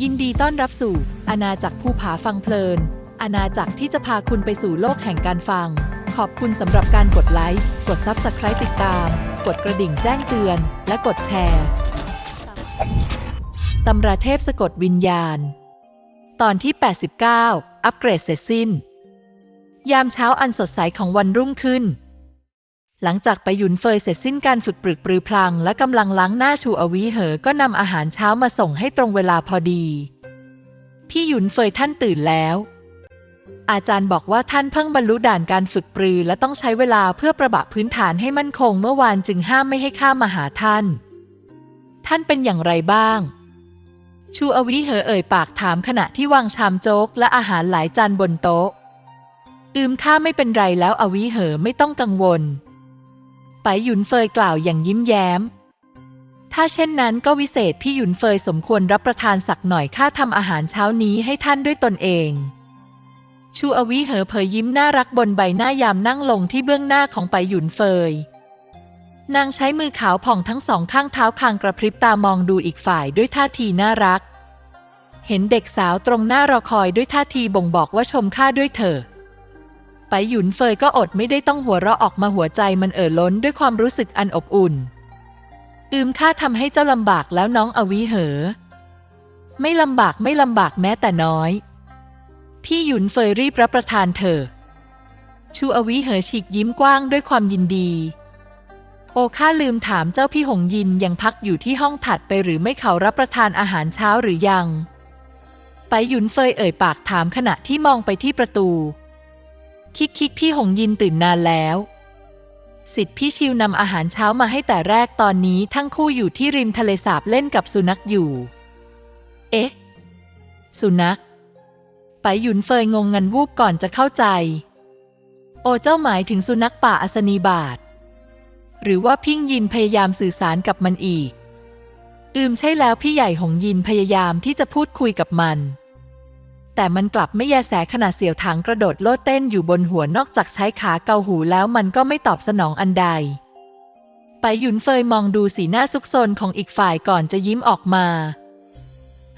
ยินดีต้อนรับสู่อาณาจักรภูผาฟังเพลิน อาณาจักรที่จะพาคุณไปสู่โลกแห่งการฟัง ขอบคุณสำหรับการกดไลค์ กด Subscribe ติดตาม กดกระดิ่งแจ้งเตือน และกดแชร์ตำราเทพสะกดวิญญาณ ตอนที่ 89 อัปเกรดเสร็จสิ้น ยามเช้าอันสดใสของวันรุ่งขึ้น หลังจากไปหยุนเฟยเสร็จสิ้นการฝึกปรึกปรือพลัง และกำลังล้างหน้าชูอวีเหอ ก็นำอาหารเช้ามาส่งให้ตรงเวลาพอดี พี่หยุนเฟยท่านตื่นแล้ว อาจารย์บอกว่าท่านเพิ่งบรรลุด่านการฝึกปรือ และต้องใช้เวลาเพื่อประบะพื้นฐานให้มั่นคง เมื่อวานจึงห้ามไม่ให้ข้ามาหาท่าน ท่านเป็นอย่างไรบ้าง ชูอวีเหอเอ่ยปากถามขณะที่วางชามโจ๊กและอาหารหลายจานบนโต๊ะ อืมข้าไม่เป็นไรแล้วอวีเหอไม่ต้องกังวล ไปหยุนเฟยกล่าวอย่างยิ้มแย้ม ถ้าเช่นนั้นก็วิเศษพี่หยุนเฟยสมควรรับประทานสักหน่อยข้าทำอาหารเช้านี้ให้ท่านด้วยตนเอง ชูอวีเหอเผยยิ้มน่ารักบนใบหน้ายามนั่งลงที่เบื้องหน้าของไปหยุนเฟย นางใช้มือขาวผ่องทั้งสองข้างเท้าคางกระพริบตามองดูอีกฝ่ายด้วยท่าทีน่ารัก เห็นเด็กสาวตรงหน้ารอคอยด้วยท่าทีบ่งบอกว่าชมข้าด้วยเถอะ ไปหยุนเฟยก็อดไม่ได้ต้องหัวเราะออกมาหัวใจมันเอ่อล้นด้วยความรู้สึกอันอบอุ่น อืมข้าทำให้เจ้าลำบากแล้วน้องอวีเหอ ไม่ลำบากไม่ลำบากแม้แต่น้อย พี่หยุนเฟยรีบรับประทานเถอชูอวีเหอฉีกยิ้มกว้างด้วยความยินดี โอข้าลืมถามเจ้าพี่หงยินยังพักอยู่ที่ห้องถัดไปหรือไม่เขารับประทานอาหารเช้าหรือยัง ไปหยุนเฟยเอ่ยปากถามขณะที่มองไปที่ประตู คิกคิกพี่หงยินตื่นนานแล้ว สิทธิ์พี่ชิวนำอาหารเช้ามาให้แต่แรกตอนนี้ทั้งคู่อยู่ที่ริมทะเลสาบเล่นกับสุนัขอยู่ เอ๊ะ สุนัขไปหยุนเฟยงงงันวูบก่อนจะเข้าใจ โอเจ้าหมายถึงสุนัขป่าอสนีบาท หรือว่าพิงยินพยายามสื่อสารกับมันอีก อืมใช่แล้วพี่ใหญ่หงยินพยายามที่จะพูดคุยกับมัน แต่มันกลับไม่แยแสขนาดเสี่ยวถังกระโดดโลดเต้นอยู่บนหัวนอกจากใช้ขาเกาหูแล้วมันก็ไม่ตอบสนองอันใด ไปหยุนเฟยมองดูสีหน้าซุกซนของอีกฝ่ายก่อนจะยิ้มออกมา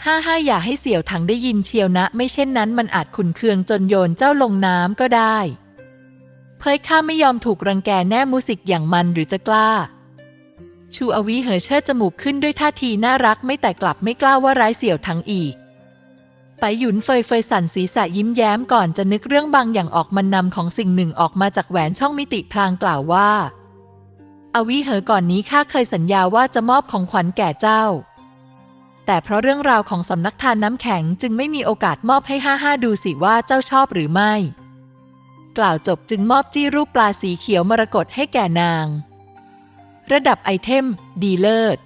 ห้าห้าอย่าให้เสี่ยวถังได้ยินเชียวนะ ไม่เช่นนั้นมันอาจขุนเคืองจนโยนเจ้าลงน้ำก็ได้ เพยข้าไม่ยอมถูกรังแกแน่มูสิกอย่างมันหรือจะกล้าชูอวีเหอเชิดจมูกขึ้นด้วยท่าทีน่ารักไม่แต่กลับไม่กล้าว่าร้ายเสี่ยวถังอีก ไปหยุนเฟยเฟยสั่นศีรษะยิ้มแย้มก่อนจะนึกเรื่องบางอย่างออกมันนำของสิ่งหนึ่งออกมาจากแหวนช่องมิติพลางกล่าวว่า อวิเหอก่อนนี้ข้าเคยสัญญาว่าจะมอบของขวัญแก่เจ้า แต่เพราะเรื่องราวของสำนักทานน้ำแข็งจึงไม่มีโอกาสมอบให้ห้าห้าดูสิว่าเจ้าชอบหรือไม่ กล่าวจบจึงมอบจี้รูปปลาสีเขียวมรกตให้แก่นาง ระดับไอเทม ดีเลิศ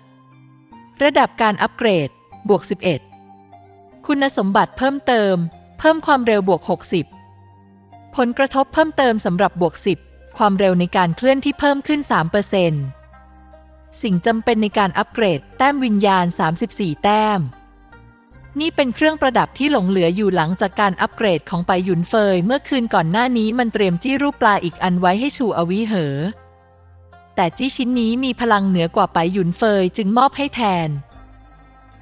ระดับการอัปเกรด บวก 11 คุณสมบัติเพิ่มเติม เพิ่มความเร็วบวก 60 ผลกระทบเพิ่มเติมสำหรับบวก 10 ความเร็วในการเคลื่อนที่เพิ่มขึ้น 3%สิ่งจำเป็นในการอัปเกรด แต้มวิญญาณ 34 แต้ม นี่เป็นเครื่องประดับที่หลงเหลืออยู่หลังจากการอัปเกรดของไปหยุนเฟย เมื่อคืนก่อนหน้านี้มันเตรียมจี้รูปปลาอีกอันไว้ให้ชูอวีเหอ แต่จี้ชิ้นนี้มีพลังเหนือกว่าไปหยุนเฟยจึงมอบให้แทน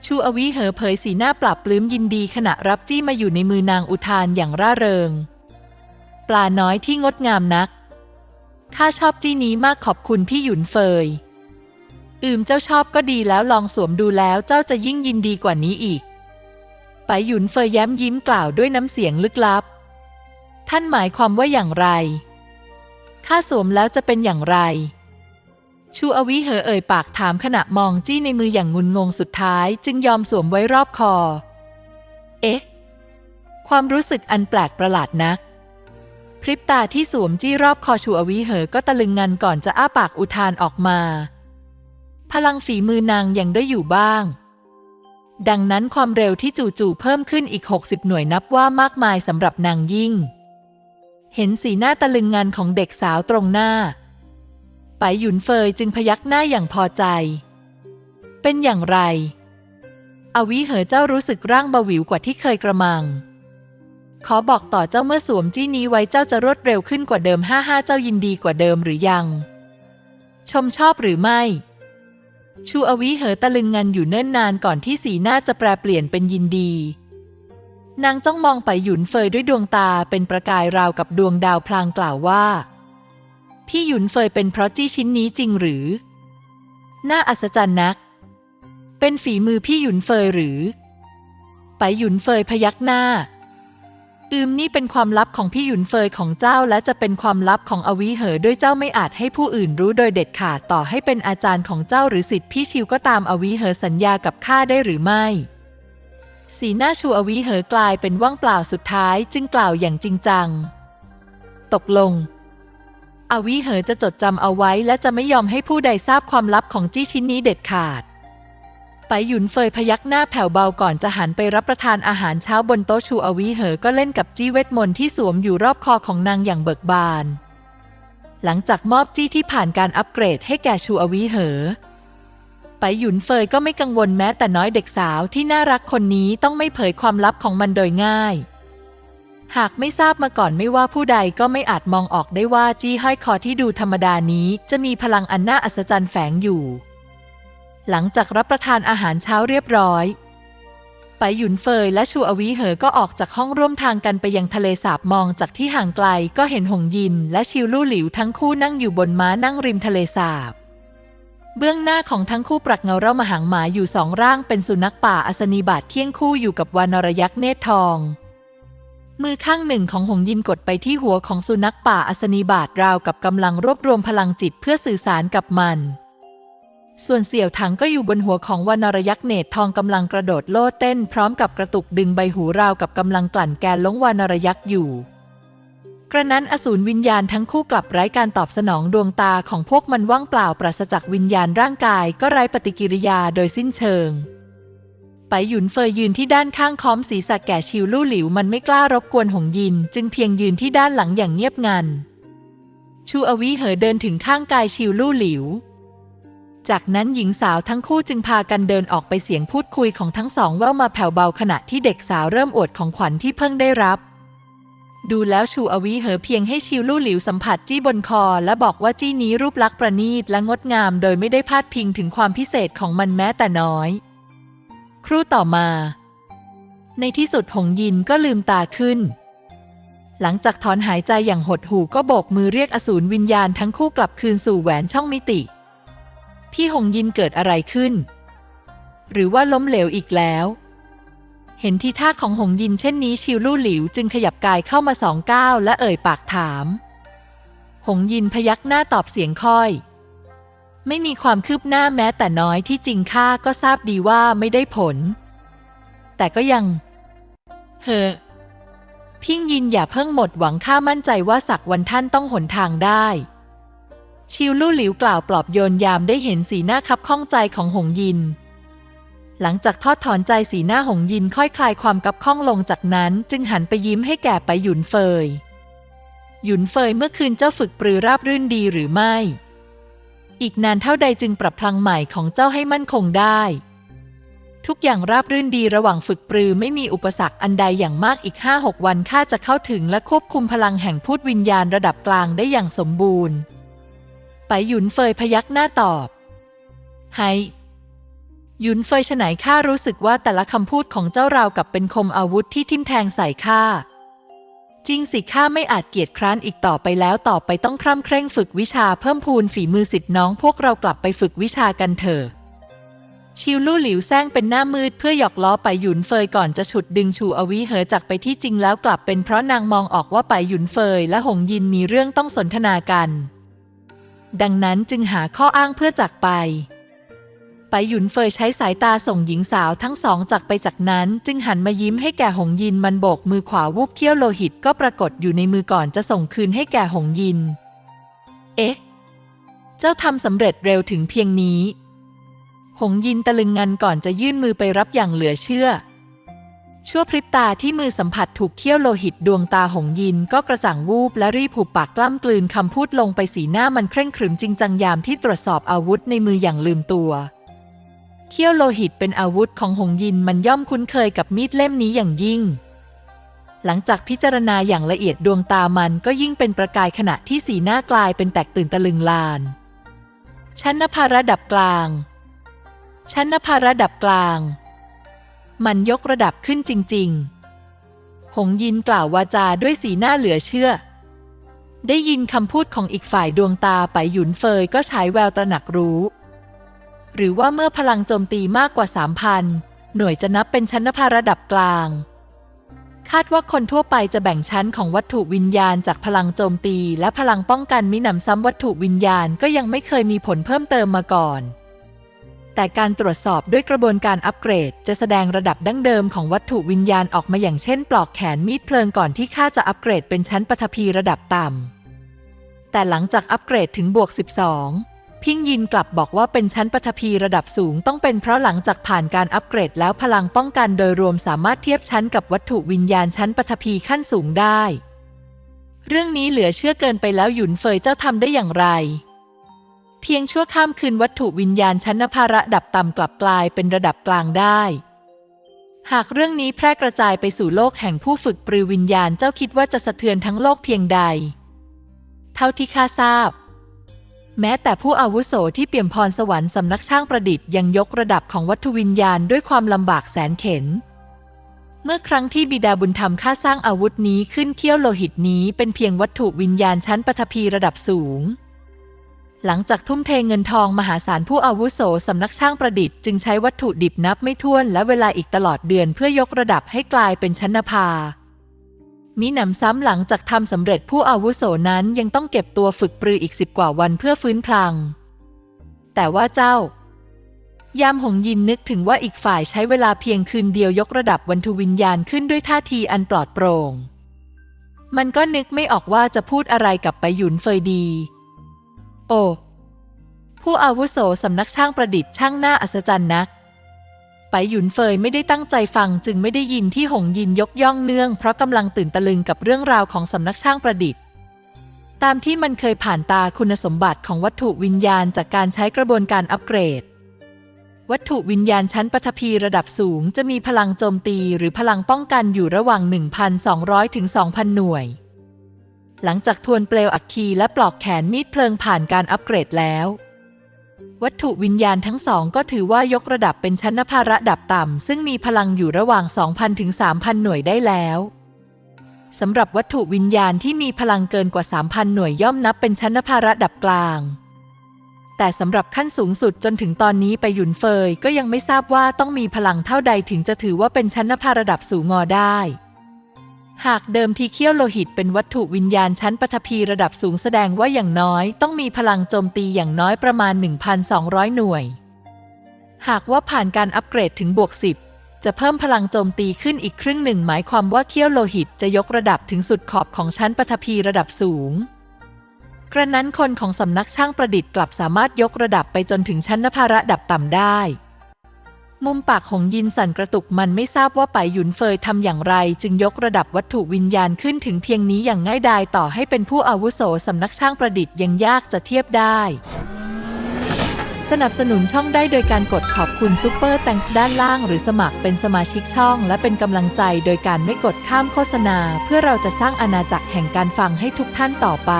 ชูอวีเหอเผยสีหน้าปรับปลื้มยินดีขณะรับจี้มาอยู่ในมือนางอุทานอย่างร่าเริง ปลาน้อยที่งดงามนัก ข้าชอบจี้นี้มากขอบคุณพี่หยุนเฟย อืมเจ้าชอบก็ดีแล้วลองสวมดูแล้วเจ้าจะยิ่งยินดีกว่านี้อีก ไปหยุนเฟยแย้มยิ้มกล่าวด้วยน้ำเสียงลึกลับ ท่านหมายความว่าอย่างไร ข้าสวมแล้วจะเป็นอย่างไร ชูอวิเหอเอ่ยปากถามขณะมองจี้ในมืออย่างงุนงงสุดท้ายจึงยอมสวมไว้รอบคอ เอ๊ะ ความรู้สึกอันแปลกประหลาดนัก พริบตาที่สวมจี้รอบคอชูอวิเหอก็ตะลึงงันก่อนจะอ้าปากอุทานออกมา พลังฝีมือนางยังได้อยู่บ้าง ดังนั้นความเร็วที่จู่ๆเพิ่มขึ้นอีก 60 หน่วยนับว่ามากมายสำหรับนางยิ่ง เห็นสีหน้าตะลึงงันของเด็กสาวตรงหน้า ไปหยุนเฟยจึงพยักหน้าอย่างพอใจ เป็นอย่างไร อวิเหอเจ้ารู้สึกร่างเบาหวิวกว่าที่เคยกระมัง ขอบอกต่อเจ้าเมื่อสวมจี้นี้ไว้เจ้าจะรวดเร็วขึ้นกว่าเดิมห้าห้าเจ้ายินดีกว่าเดิมหรือยัง ชมชอบหรือไม่ ชูอวิเหอตะลึงงันอยู่เนิ่นนานก่อนที่สีหน้าจะแปรเปลี่ยนเป็นยินดี นางจ้องมองไปหยุนเฟยด้วยดวงตาเป็นประกายราวกับดวงดาวพลางกล่าวว่า พี่หยุนเฟยเป็นเพราะจี้ชิ้นนี้จริงหรือ น่าอัศจรรย์นัก เป็นฝีมือพี่หยุนเฟยหรือ ไปหยุนเฟยพยักหน้า อืมนี่เป็นความลับของพี่หยุนเฟยของเจ้าและจะเป็นความลับของอวีเหอด้วยเจ้าไม่อาจให้ผู้อื่นรู้โดยเด็ดขาดต่อให้เป็นอาจารย์ของเจ้าหรือสิทธิพี่ชิวก็ตามอวีเหอสัญญากับข้าได้หรือไม่สีหน้าชูอวีเหอกลายเป็นว่างเปล่าสุดท้ายจึงกล่าวอย่างจริงจัง ตกลง อวีเหอจะจดจำเอาไว้และจะไม่ยอมให้ผู้ใดทราบความลับของจี้ชิ้นนี้เด็ดขาด ไปหยุนเฟยพยักหน้าแผ่วเบาก่อนจะหันไปรับประทานอาหารเช้าบนโต๊ะชูอวีเหอก็เล่นกับจี้เวทมนต์ที่สวมอยู่รอบคอของนางอย่างเบิกบาน หลังจากมอบจี้ที่ผ่านการอัปเกรดให้แก่ชูอวีเหอ ไปหยุนเฟยก็ไม่กังวลแม้แต่น้อยเด็กสาวที่น่ารักคนนี้ต้องไม่เผยความลับของมันโดยง่าย หากไม่ทราบมาก่อนไม่ว่าผู้ใดก็ไม่อาจมองออกได้ว่าจี้ห้อยคอที่ดูธรรมดานี้จะมีพลังอันน่าอัศจรรย์แฝงอยู่ หลังจากรับประทานอาหารเช้าเรียบร้อยไปหยุนเฟยและชูอวีเหอก็ออกจากห้องร่วมทางกันไปยังทะเลสาบมองจากที่ห่างไกลก็เห็นหงยิน และชิวลู่หลิวทั้งคู่นั่งอยู่บนม้านั่งริมทะเลสาบ เบื้องหน้าของทั้งคู่ปรักเงาเร่ามาหางหมาอยู่สองร่างเป็นสุนัขป่าอัศนีบาตเที่ยงคู่อยู่กับวานรยักษ์เนตรทอง มือข้างหนึ่งของหงยินกดไปที่หัวของสุนัขป่าอัศนีบาตราวกับกำลังรวบรวมพลังจิตเพื่อสื่อสารกับมัน ส่วนเสี่ยวถังก็อยู่บนหัวของวานรยักษ์เนตรทองกำลังกระโดดโลดเต้น พร้อมกับกระตุกดึงใบหูราวกับกำลังกลั่นแกนลงวานรยักษ์อยู่ กระนั้นอสูรวิญญาณทั้งคู่กลับไร้การตอบสนองดวงตาของพวกมันว่างเปล่าปราศจากวิญญาณร่างกายก็ไร้ปฏิกิริยาโดยสิ้นเชิง ไปหยุนเฟยยืนที่ด้านข้างค้อมศีรษะแก่ชิวลู่หลิวมันไม่กล้ารบกวนหงยิน จึงเพียงยืนที่ด้านหลังอย่างเงียบงัน ชูอวีเหอเดินถึงข้างกายชิวลู่หลิว จากนั้นหญิงสาวทั้งคู่จึงพากันเดินออกไปเสียงพูดคุยของทั้งสองแว่วมาแผ่วเบาขณะที่เด็กสาวเริ่มอวดของขวัญที่เพิ่งได้รับ ดูแล้วชูอวีเหอเพียงให้ชิวลู่หลิวสัมผัสจี้บนคอ และบอกว่าจี้นี้รูปลักษณ์ประณีตและงดงาม โดยไม่ได้พาดพิงถึงความพิเศษของมันแม้แต่น้อย ครู่ต่อมา ในที่สุดหงยินก็ลืมตาขึ้น หลังจากถอนหายใจอย่างหดหู่ก็โบกมือเรียกอสูรวิญญาณทั้งคู่กลับคืนสู่แหวนช่องมิติ พี่หงยินเกิดอะไรขึ้น หรือว่าล้มเหลวอีกแล้ว เห็นที่ท่าของหงยินเช่นนี้ชิวลู่หลิวจึงขยับกายเข้ามาสองก้าวและเอ่ยปากถาม หงยินพยักหน้าตอบเสียงค่อย ไม่มีความคืบหน้าแม้แต่น้อยที่จริงข้าก็ทราบดีว่าไม่ได้ผล แต่ก็ยังเฮอพิงยินอย่าเพิ่งหมดหวังข้ามั่นใจว่าสักวันท่านต้องหนทางได้ ชิวลู่หลิวกล่าวปลอบโยนยามได้เห็นสีหน้าคับข้องใจของหงยิน หลังจากทอดถอนใจสีหน้าหงยินค่อยคลายความกับข้องลงจากนั้น จึงหันไปยิ้มให้แก่ไปหยุนเฟย หยุนเฟยเมื่อคืนเจ้าฝึกปรือราบรื่นดีหรือไม่ อีกนานเท่าใดจึงปรับพลังใหม่ของเจ้าให้มั่นคงได้ ทุกอย่างราบรื่นดีระหว่างฝึกปรือไม่มีอุปสรรคอันใดอย่างมากอีกห้าหกวันข้าจะเข้าถึงและควบคุมพลังแห่งพูดวิญญาณระดับกลางได้อย่างสมบูรณ์ ไปหยุนเฟยพยักหน้าตอบ ไฮหยุนเฟยฉไหนข้ารู้สึกว่าแต่ละคำพูดของเจ้าราวกับเป็นคมอาวุธที่ทิ่มแทงใส่ข้า จริงสิข้าไม่อาจเกียจคร้านอีกต่อไปแล้วต่อไปต้องคร่ำเคร่งฝึกวิชาเพิ่มพูนฝีมือสิทธิ์น้องพวกเรากลับไปฝึกวิชากันเถอะชิวลู่หลิวแซงเป็นหน้ามืดเพื่อหยอกล้อไปหยุนเฟยก่อนจะฉุดดึงชูอวีเหอจากไปที่จริงแล้วกลับเป็นเพราะนางมองออกว่าไปหยุนเฟยและหงยินมีเรื่องต้องสนทนากัน ดังนั้นจึงหาข้ออ้างเพื่อจากไป ไปหยุนเฟยใช้สายตาส่งหญิงสาวทั้งสองจากไปจากนั้นจึงหันมายิ้มให้แก่หงยินมันโบกมือขวาวูบเขี้ยวโลหิตก็ปรากฏอยู่ในมือก่อนจะส่งคืนให้แก่หงยิน เอ๊ะ เจ้าทำสำเร็จเร็วถึงเพียงนี้ หงยินตะลึงงันก่อนจะยื่นมือไปรับอย่างเหลือเชื่อ ชั่วพริบตาที่มือสัมผัสถูกเขี้ยวโลหิตดวงตาหงยินก็กระจ่างวูบและรีบผูกปากกล้ำกลืนคำพูดลงไปสีหน้ามันเคร่งขรึมจริงจังยามที่ตรวจสอบอาวุธในมืออย่างลืมตัว เขี้ยวโลหิตเป็นอาวุธของหงยินมันย่อมคุ้นเคยกับมีดเล่มนี้อย่างยิ่ง หลังจากพิจารณาอย่างละเอียดดวงตามันก็ยิ่งเป็นประกายขณะที่สีหน้ากลายเป็นแตกตื่นตะลึงลาน ชั้นนภาระดับกลาง ชั้นนภาระดับกลาง มันยกระดับขึ้นจริง ๆ หงยินกล่าววาจาด้วยสีหน้าเหลือเชื่อ ได้ยินคำพูดของอีกฝ่ายดวงตาไปหยุนเฟยก็ฉายแววตระหนักรู้ หรือว่าเมื่อพลังโจมตีมากกว่า 3,000 หน่วยจะนับเป็นชั้นภาระดับกลาง คาดว่าคนทั่วไปจะแบ่งชั้นของวัตถุวิญญาณจากพลังโจมตีและพลังป้องกันมิหนำซ้ำวัตถุวิญญาณก็ยังไม่เคยมีผลเพิ่มเติมมาก่อน แต่การตรวจสอบด้วยกระบวนการอัปเกรด จะแสดงระดับดั้งเดิมของวัตถุวิญญาณออกมาอย่างเช่น ปลอกแขนมีดเพลิงก่อนที่ข้าจะอัปเกรดเป็นชั้นปฐพีระดับต่ำแต่หลังจากอัปเกรดถึงบวก 12 พิงยินกลับบอกว่าเป็นชั้นปฐพีระดับสูงต้องเป็นเพราะหลังจากผ่านการอัปเกรดแล้วพลังป้องกันโดยรวมสามารถเทียบชั้นกับวัตถุวิญญาณชั้นปฐพีขั้นสูงได้ เรื่องนี้เหลือเชื่อเกินไปแล้วหยุนเฟยเจ้าทำได้อย่างไร เพียงชั่วข้ามคืนวัตถุวิญญาณชั้นนภาระดับต่ำกลับกลายเป็นระดับกลางได้ หากเรื่องนี้แพร่กระจายไปสู่โลกแห่งผู้ฝึกปรือวิญญาณเจ้าคิดว่าจะสะเทือนทั้งโลกเพียงใด เท่าที่ข้าทราบ แม้แต่ผู้อาวุโสที่เปี่ยมพรสวรรค์สำนักช่างประดิษฐ์ยังยกระดับของวัตถุวิญญาณด้วยความลำบากแสนเข็น เมื่อครั้งที่บิดาบุญธรรมข้าสร้างอาวุธนี้ขึ้นเขี้ยวโลหิตนี้เป็นเพียงวัตถุวิญญาณชั้นปฐพีระดับสูง หลังจากทุ่มเทเงินทองมหาศาลผู้อาวุโสสำนักช่างประดิษฐ์จึงใช้วัตถุดิบนับไม่ถ้วนและเวลาอีกตลอดเดือนเพื่อยกระดับให้กลายเป็นชั้นนภา มีหนำซ้ำหลังจากทำสำเร็จผู้อาวุโสนั้นยังต้องเก็บตัวฝึกปรืออีกสิบกว่าวันเพื่อฟื้นพลัง แต่ว่าเจ้า ยามหงยินนึกถึงว่าอีกฝ่ายใช้เวลาเพียงคืนเดียวยกระดับวันทุวิญญาณขึ้นด้วยท่าทีอันปลอดโปร่ง มันก็นึกไม่ออกว่าจะพูดอะไรกับไปหยุนเฟยดี โอ ผู้อาวุโสสำนักช่างประดิษฐ์ช่างหน้าอัศจรรย์นัก ไปหยุนเฟยไม่ได้ตั้งใจฟังจึงไม่ได้ยินที่หงยินยกย่องเนื่อง เพราะกำลังตื่นตะลึงกับเรื่องราวของสำนักช่างประดิษฐ์ ตามที่มันเคยผ่านตาคุณสมบัติของวัตถุวิญญาณจากการใช้กระบวนการอัปเกรด วัตถุวิญญาณชั้นปฐพีระดับสูง จะมีพลังโจมตีหรือพลังป้องกันอยู่ระหว่าง 1,200 ถึง 2,000 หน่วย หลังจากทวนเปลวอัคคีและปลอกแขนมีดเพลิงผ่านการอัปเกรดแล้ว วัตถุวิญญาณทั้งสองก็ถือว่ายกระดับเป็นชั้นนภาระดับต่ำ ซึ่งมีพลังอยู่ระหว่าง 2,000 ถึง 3,000 หน่วยได้แล้วสำหรับวัตถุวิญญาณที่มีพลังเกินกว่า 3,000 หน่วยย่อมนับเป็นชั้นนภาระดับกลาง แต่สำหรับขั้นสูงสุดจนถึงตอนนี้ไปหยุนเฟยก็ยังไม่ทราบว่าต้องมีพลังเท่าใดถึงจะถือว่าเป็นชั้นนภาระดับสูงงอได้ หากเดิมทีเขี้ยวโลหิตเป็นวัตถุวิญญาณชั้นปฐพีระดับสูงแสดงว่าอย่างน้อย ต้องมีพลังโจมตีอย่างน้อยประมาณ 1,200 หน่วย หากว่าผ่านการอัปเกรดถึงบวก 10 จะเพิ่มพลังโจมตีขึ้นอีกครึ่งหนึ่ง หมายความว่าเขี้ยวโลหิตจะยกระดับถึงสุดขอบของชั้นปฐพีระดับสูง กระนั้นคนของสำนักช่างประดิษฐ์กลับสามารถยกระดับไปจนถึงชั้นนภาระดับต่ำได้ มุมปากของยินสั่นกระตุกมันไม่ทราบว่าไปหยุนเฟยทำอย่างไร จึงยกระดับวัตถุวิญญาณขึ้นถึงเพียงนี้อย่างง่ายดายต่อให้เป็นผู้อาวุโสสำนักช่างประดิษฐ์ยังยากจะเทียบได้ สนับสนุนช่องได้โดยการกดขอบคุณซูเปอร์แตงส์ด้านล่าง หรือสมัครเป็นสมาชิกช่อง และเป็นกำลังใจโดยการไม่กดข้ามโฆษณา เพื่อเราจะสร้างอาณาจักรแห่งการฟังให้ทุกท่านต่อไป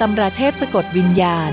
ตำราเทพสะกดวิญญาณ